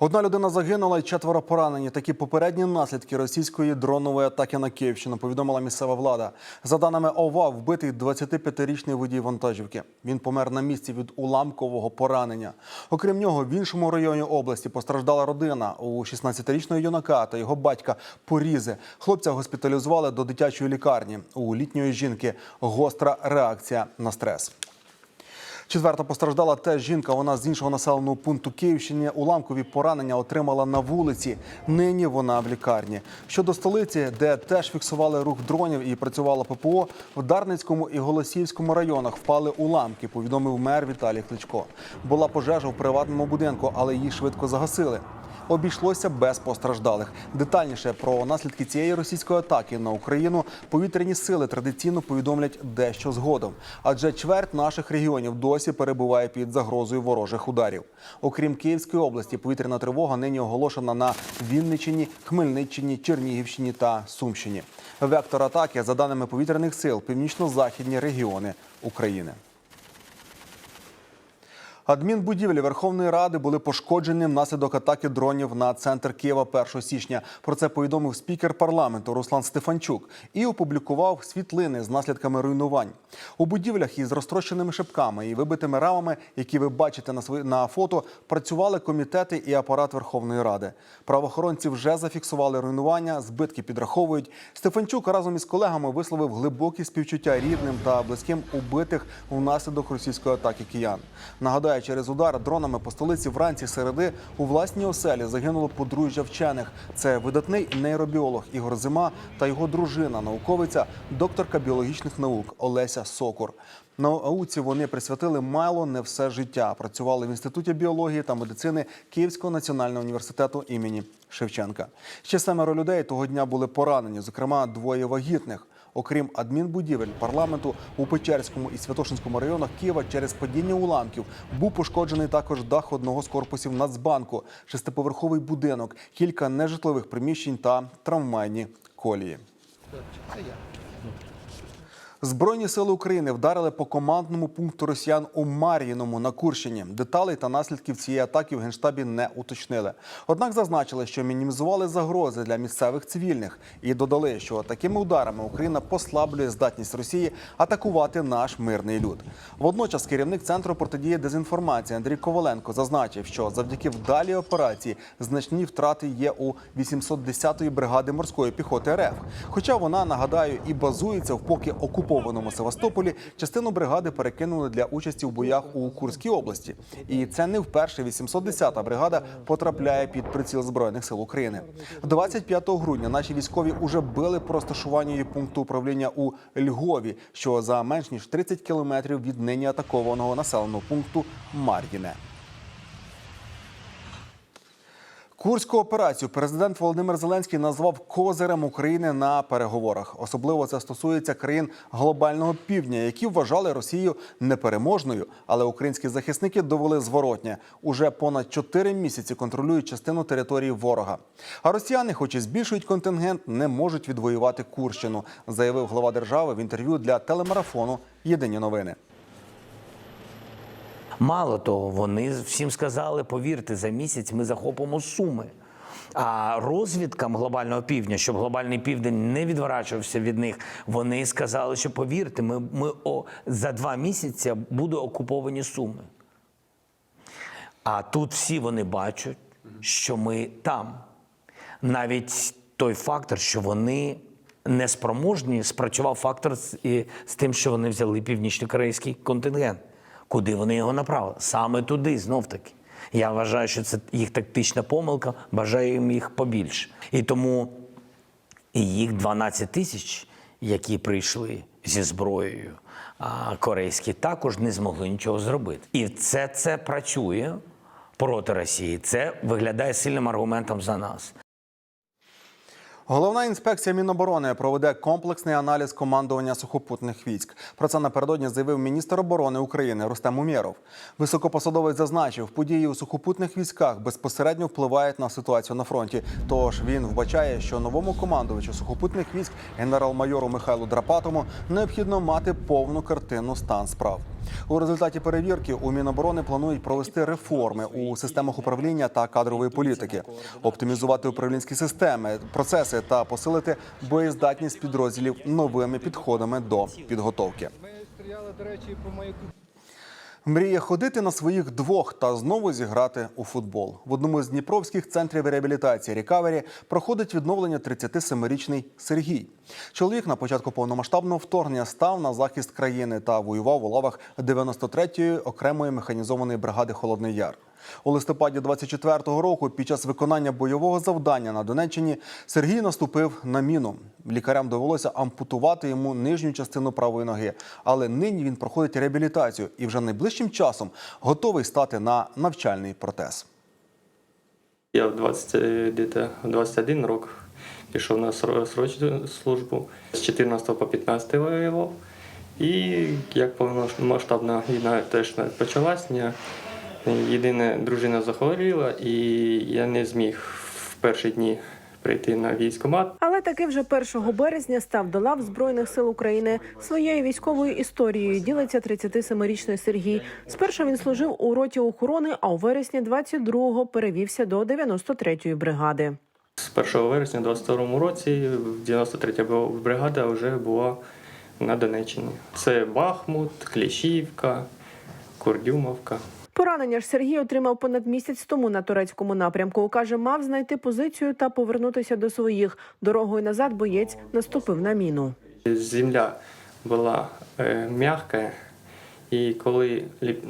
Одна людина загинула і четверо поранені. Такі попередні наслідки російської дронової атаки на Київщину повідомила місцева влада. За даними ОВА, вбитий 25-річний водій вантажівки. Він помер на місці від уламкового поранення. Окрім нього, в іншому районі області постраждала родина у 16-річного юнака та його батька порізи. Хлопця госпіталізували до дитячої лікарні. У літньої жінки гостра реакція на стрес. Четверта постраждала теж жінка. Вона з іншого населеного пункту Київщини. Уламкові поранення отримала на вулиці. Нині вона в лікарні. Щодо столиці, де теж фіксували рух дронів і працювала ППО, в Дарницькому і Голосіївському районах впали уламки. Повідомив мер Віталій Кличко. Була пожежа в приватному будинку, але її швидко загасили. Обійшлося без постраждалих. Детальніше про наслідки цієї російської атаки на Україну повітряні сили традиційно повідомлять дещо згодом, адже чверть наших регіонів досі перебуває під загрозою ворожих ударів. Окрім Київської області, повітряна тривога нині оголошена на Вінниччині, Хмельниччині, Чернігівщині та Сумщині. Вектор атаки, за даними повітряних сил, північно-західні регіони України. Адмінбудівлі Верховної Ради були пошкоджені внаслідок атаки дронів на центр Києва 1 січня. Про це повідомив спікер парламенту Руслан Стефанчук і опублікував світлини з наслідками руйнувань. У будівлях із розтрощеними шибками і вибитими рамами, які ви бачите на свої- на фото, працювали комітети і апарат Верховної Ради. Правоохоронці вже зафіксували руйнування, збитки підраховують. Стефанчук разом із колегами висловив глибокі співчуття рідним та близьким убитих внаслідок російської атаки киян. Нагадаю, через удар дронами по столиці вранці середи у власній оселі загинуло подружжя вчених. Це видатний нейробіолог Ігор Зима та його дружина, науковиця, докторка біологічних наук Олеся Сокур. Науці вони присвятили мало не все життя. Працювали в інституті біології та медицини Київського національного університету імені Шевченка. Ще семеро людей того дня були поранені, зокрема двоє вагітних. Окрім адмінбудівель парламенту у Печерському і Святошинському районах Києва через падіння уламків був пошкоджений також дах одного з корпусів Нацбанку, шестиповерховий будинок, кілька нежитлових приміщень та трамвайні колії. Збройні сили України вдарили по командному пункту росіян у Мар'їному на Курщині. Деталей та наслідків цієї атаки в генштабі не уточнили. Однак зазначили, що мінімізували загрози для місцевих цивільних і додали, що такими ударами Україна послаблює здатність Росії атакувати наш мирний люд. Водночас керівник центру протидії дезінформації Андрій Коваленко зазначив, що завдяки вдалій операції значні втрати є у 810-ї бригади морської піхоти РФ. Хоча вона нагадаю і базується в поки окупованому Севастополі, частину бригади перекинули для участі в боях у Курській області. І це не вперше 810-та бригада потрапляє під приціл збройних сил України. 25 грудня наші військові уже били по розташуванню пункту управління у Львові, що за менш ніж 30 кілометрів від нині атакованого населеного пункту Мар'їне. Курську операцію президент Володимир Зеленський назвав козирем України на переговорах. Особливо це стосується країн глобального півдня, які вважали Росію непереможною. Але українські захисники довели зворотнє. Уже понад 4 місяці контролюють частину території ворога. А росіяни, хоч і збільшують контингент, не можуть відвоювати Курщину, заявив глава держави в інтерв'ю для телемарафону Єдині новини. Мало того, вони всім сказали, повірте, за місяць ми захопимо суми. А розвідкам глобального півдня, щоб глобальний південь не відворачувався від них, вони сказали, що повірте, ми, ми о, за два місяці буде окуповані суми. А тут всі вони бачать, що ми там. Навіть той фактор, що вони неспроможні, спрацював фактор з, і, з тим, що вони взяли північно-корейський контингент. Куди вони його направили? Саме туди, знов таки. Я вважаю, що це їх тактична помилка, бажаю їм їх побільше. І тому і їх 12 тисяч, які прийшли зі зброєю, корейські також не змогли нічого зробити. І це, це працює проти Росії. Це виглядає сильним аргументом за нас. Головна інспекція Міноборони проведе комплексний аналіз командування сухопутних військ. Про це напередодні заявив міністр оборони України Рустем Умєров. Високопосадовець зазначив, події у сухопутних військах безпосередньо впливають на ситуацію на фронті. Тож він вбачає, що новому командувачу сухопутних військ генерал-майору Михайлу Драпатому необхідно мати повну картину стан справ. У результаті перевірки у Міноборони планують провести реформи у системах управління та кадрової політики, оптимізувати управлінські системи, процеси та посилити боєздатність підрозділів новими підходами до підготовки. Ми стріляли, до речі, по маяку. Мріє ходити на своїх двох та знову зіграти у футбол. В одному з дніпровських центрів реабілітації Рікавері проходить відновлення 37-річний Сергій. Чоловік на початку повномасштабного вторгнення став на захист країни та воював у лавах 93-ї окремої механізованої бригади Холодний Яр. У листопаді 24-го року, під час виконання бойового завдання на Донеччині, Сергій наступив на міну. Лікарям довелося ампутувати йому нижню частину правої ноги, але нині він проходить реабілітацію і вже найближчим часом готовий стати на навчальний протез. Я в 20, е, 21 рок пішов на срочну службу. З 14 по 15 воював. І як повномасштабна війна теж почалась, єдине дружина захворіла, і я не зміг в перші дні прийти на військкомат. Але таки вже 1 березня став до лав Збройних сил України. Своєю військовою історією ділиться 37-річний Сергій. Спершу він служив у роті охорони, а у вересні 22-го перевівся до 93-ї бригади. З 1 вересня 22 році 93 бригада вже була на Донеччині. Це Бахмут, Кліщівка, Курдюмовка. Поранення ж Сергій отримав понад місяць тому на турецькому напрямку. Каже, мав знайти позицію та повернутися до своїх. Дорогою назад боєць наступив на міну. Земля була е, м'яка, і коли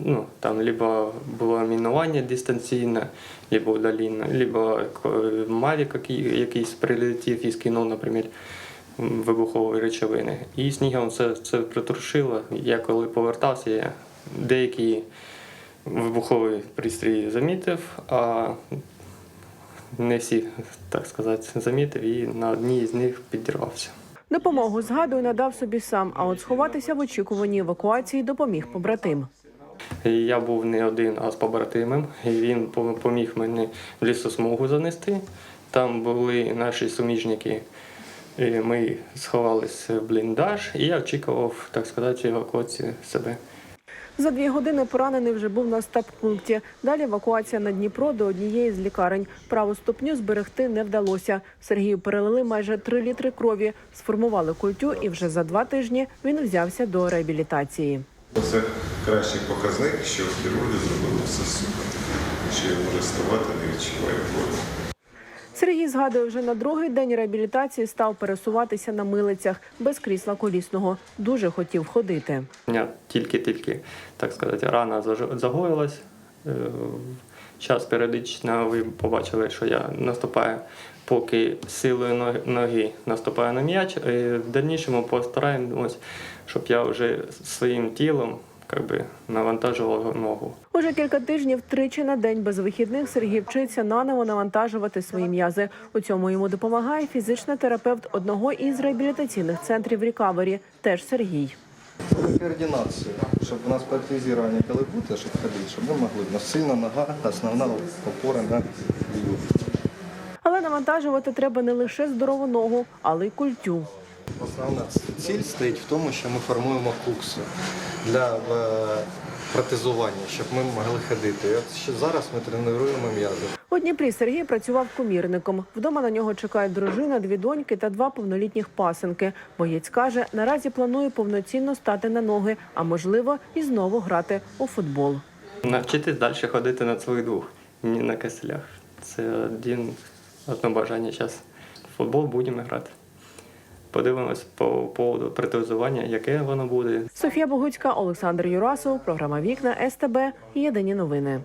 ну, там либо було мінування дистанційне, либо удалінне, либо е, мавік якийсь прилетів і скинув, наприклад, м, вибухові речовини. І снігом це, це притрушило. Я коли повертався, я деякі вибухові пристрої замітив, а не всі, так сказати, замітив і на одній з них підірвався. Допомогу згадую надав собі сам. А от сховатися в очікуванні евакуації допоміг побратим. Я був не один, а з побратимом. І він поміг мені в лісосмугу занести. Там були наші суміжники. Ми сховалися в бліндаж, і я очікував, так сказати, евакуацію себе. За дві години поранений вже був на стаб-пункті. Далі евакуація на Дніпро до однієї з лікарень. Праву ступню зберегти не вдалося. Сергію перелили майже три літри крові, сформували культю, і вже за два тижні він взявся до реабілітації. Це кращий показник, що хірурги зробили все супер. Що можу ставати, не відчуваю болю. Сергій згадує, вже на другий день реабілітації став пересуватися на милицях без крісла колісного. Дуже хотів ходити. Мене тільки-тільки, так сказати, рана загоїлась. Е, Час періодично ви побачили, що я наступаю, поки силою ноги- наступаю на м'яч. І в дальнішому постараємось, щоб я вже своїм тілом как би, навантажував ногу. Уже кілька тижнів тричі на день без вихідних Сергій вчиться наново навантажувати свої м'язи. У цьому йому допомагає фізичний терапевт одного із реабілітаційних центрів Рікавері, теж Сергій. координацію, щоб у нас протезування коли буде, щоб ходити, щоб ми могли. У нас сильна нога, основна опора на ліву. Але навантажувати треба не лише здорову ногу, але й культю. Основна ціль стоїть в тому, що ми формуємо куксу для е, протезування, щоб ми могли ходити. І от ще зараз ми тренуємо м'язи. У Дніпрі Сергій працював комірником. Вдома на нього чекають дружина, дві доньки та два повнолітніх пасенки. Боєць каже, наразі планує повноцінно стати на ноги, а можливо, і знову грати у футбол. Навчитись далі ходити на своїх двох, не на киселях. Це один, одне бажання зараз. Футбол будемо грати. Подивимось по поводу протезування, яке воно буде. Софія Богуцька, Олександр Юрасов, програма Вікна СТБ. Єдині новини.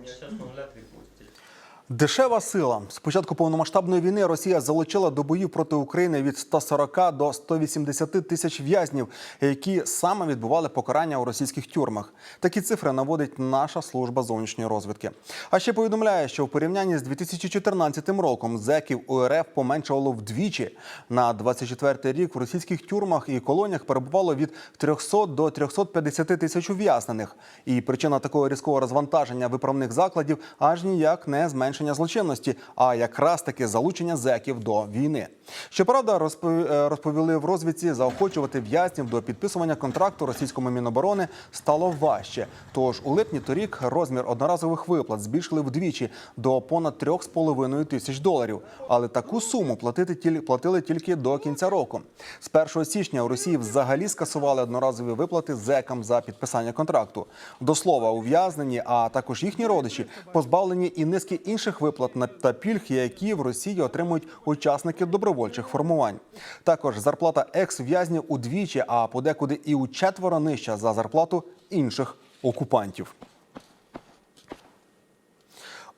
Дешева сила. З початку повномасштабної війни Росія залучила до боїв проти України від 140 до 180 тисяч в'язнів, які саме відбували покарання у російських тюрмах. Такі цифри наводить наша служба зовнішньої розвідки. А ще повідомляє, що в порівнянні з 2014 роком зеків УРФ поменшало вдвічі. На 24 рік в російських тюрмах і колоніях перебувало від 300 до 350 тисяч ув'язнених. І причина такого різкого розвантаження виправних закладів аж ніяк не зменшення злочинності, а якраз таки залучення зеків до війни. Щоправда, е, розповіли в розвідці, заохочувати в'язнів до підписування контракту російському міноборони стало важче. Тож у липні торік розмір одноразових виплат збільшили вдвічі до понад 3,5 тисяч доларів. Але таку суму платити платили тільки до кінця року. З 1 січня у Росії взагалі скасували одноразові виплати зекам за підписання контракту. До слова, ув'язнені, а також їхні родичі позбавлені і низки інших виплат на- та пільг, які в Росії отримують учасники добровольчих формувань. Також зарплата екс-в'язнів удвічі, а подекуди і у четверо нижча за зарплату інших окупантів.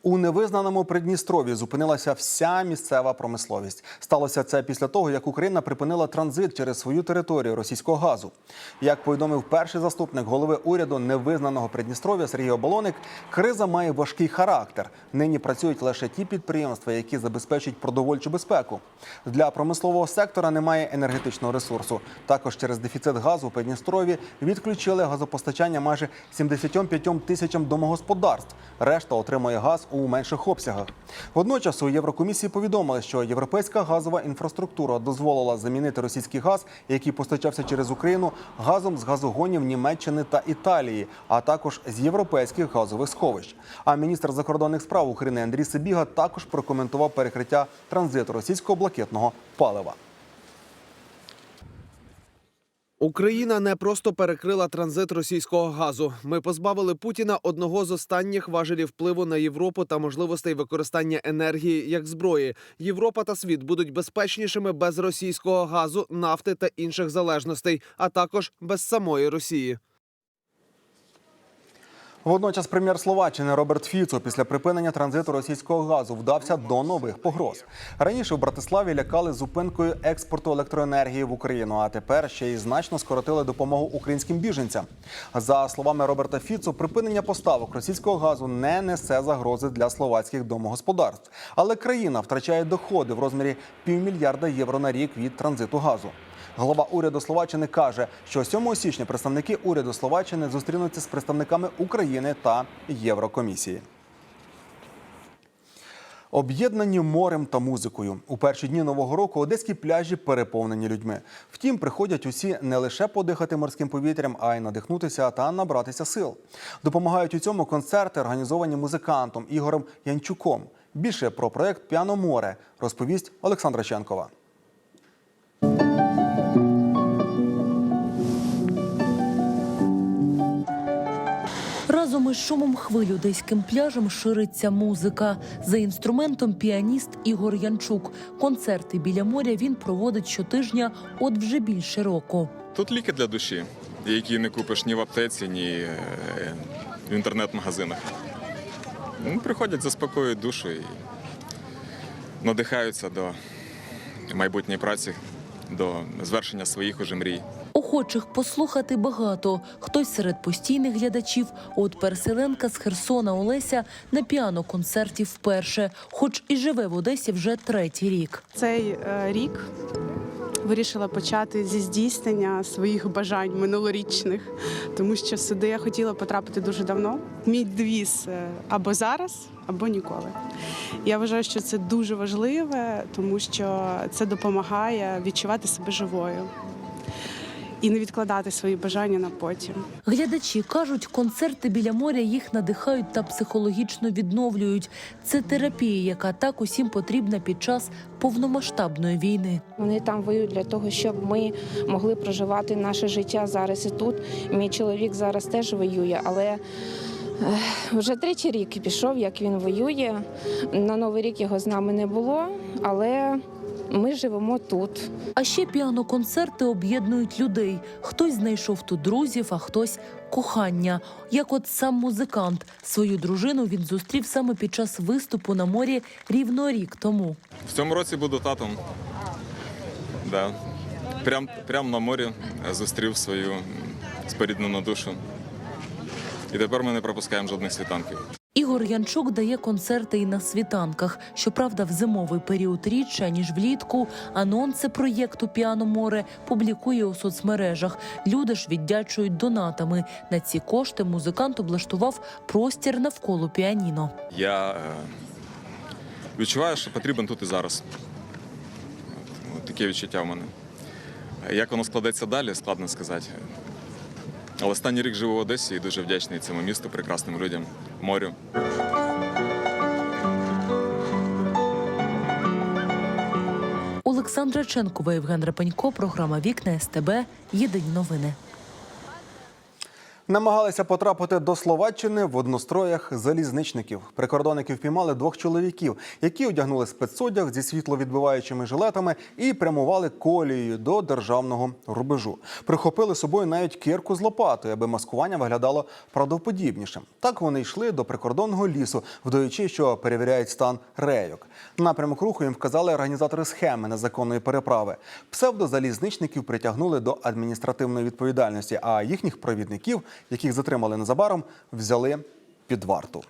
У невизнаному Придністрові зупинилася вся місцева промисловість. Сталося це після того, як Україна припинила транзит через свою територію російського газу. Як повідомив перший заступник голови уряду невизнаного Придністров'я Сергій Оболоник, криза має важкий характер. Нині працюють лише ті підприємства, які забезпечують продовольчу безпеку. Для промислового сектора немає енергетичного ресурсу. Також через дефіцит газу у Придністрові відключили газопостачання майже 75 тисячам домогосподарств. Решта отримує газ у менших обсягах. Водночас у Єврокомісії повідомили, що європейська газова інфраструктура дозволила замінити російський газ, який постачався через Україну, газом з газогонів Німеччини та Італії, а також з європейських газових сховищ. А міністр закордонних справ України Андрій Сибіга також прокоментував перекриття транзиту російського блакитного палива. Україна не просто перекрила транзит російського газу. Ми позбавили Путіна одного з останніх важелів впливу на Європу та можливостей використання енергії як зброї. Європа та світ будуть безпечнішими без російського газу, нафти та інших залежностей, а також без самої Росії. Водночас прем'єр Словаччини Роберт Фіцо після припинення транзиту російського газу вдався до нових погроз. Раніше в Братиславі лякали зупинкою експорту електроенергії в Україну, а тепер ще й значно скоротили допомогу українським біженцям. За словами Роберта Фіцо, припинення поставок російського газу не несе загрози для словацьких домогосподарств, але країна втрачає доходи в розмірі півмільярда євро на рік від транзиту газу. Глава уряду Словаччини каже, що 7 січня представники уряду Словаччини зустрінуться з представниками України та Єврокомісії. Об'єднані морем та музикою у перші дні нового року одеські пляжі переповнені людьми. Втім, приходять усі не лише подихати морським повітрям, а й надихнутися та набратися сил. Допомагають у цьому концерти, організовані музикантом Ігорем Янчуком. Більше про проект П'яно море розповість Олександра Ченкова. Разом шумом хвиль одеським пляжем шириться музика. За інструментом піаніст Ігор Янчук. Концерти біля моря він проводить щотижня, от вже більше року. Тут ліки для душі, які не купиш ні в аптеці, ні е, в інтернет-магазинах. Ну, Приходять, заспокоюють душу і надихаються до майбутньої праці, до звершення своїх уже мрій. Охочих послухати багато. Хтось серед постійних глядачів. От переселенка з Херсона Олеся на піано-концерті вперше, хоч і живе в Одесі вже третій рік. Цей е, рік вирішила почати зі здійснення своїх бажань минулорічних, тому що сюди я хотіла потрапити дуже давно. Мій девіз е, або зараз, або ніколи. Я вважаю, що це дуже важливе, тому що це допомагає відчувати себе живою і не відкладати свої бажання на потім. Глядачі кажуть, концерти біля моря їх надихають та психологічно відновлюють. Це терапія, яка так усім потрібна під час повномасштабної війни. Вони там воюють для того, щоб ми могли проживати наше життя зараз і тут. Мій чоловік зараз теж воює, але вже третій рік пішов, як він воює. На новий рік його з нами не було, але Ми живемо тут. А ще піаноконцерти об'єднують людей. Хтось знайшов тут друзів, а хтось кохання. Як от сам музикант. Свою дружину він зустрів саме під час виступу на морі рівно рік тому. В цьому році буду татом. Да. Прям, прям на морі зустрів свою споріднену душу. І тепер ми не пропускаємо жодних світанків. Ігор Янчук дає концерти і на світанках. Щоправда, в зимовий період рідше, ніж влітку. Анонси проєкту Піано море публікує у соцмережах. Люди ж віддячують донатами. На ці кошти музикант облаштував простір навколо піаніно. Я е, відчуваю, що потрібен тут і зараз. Таке відчуття в мене. Як воно складеться далі, складно сказати. Але останній рік живу в Одесі і дуже вдячний цьому місту, прекрасним людям, морю. Олександра Ченкова, Євген Репенько, програма Вікна СТБ. Єдині новини. Намагалися потрапити до Словаччини в одностроях залізничників. Прикордонники впіймали двох чоловіків, які одягнули спецодяг зі світловідбиваючими жилетами і прямували колією до державного рубежу. Прихопили з собою навіть кирку з лопатою, аби маскування виглядало правдоподібнішим. Так вони йшли до прикордонного лісу, вдаючи, що перевіряють стан рейок. Напрямок руху їм вказали організатори схеми незаконної переправи. Псевдозалізничників притягнули до адміністративної відповідальності, а їхніх провідників, яких затримали незабаром, взяли під варту.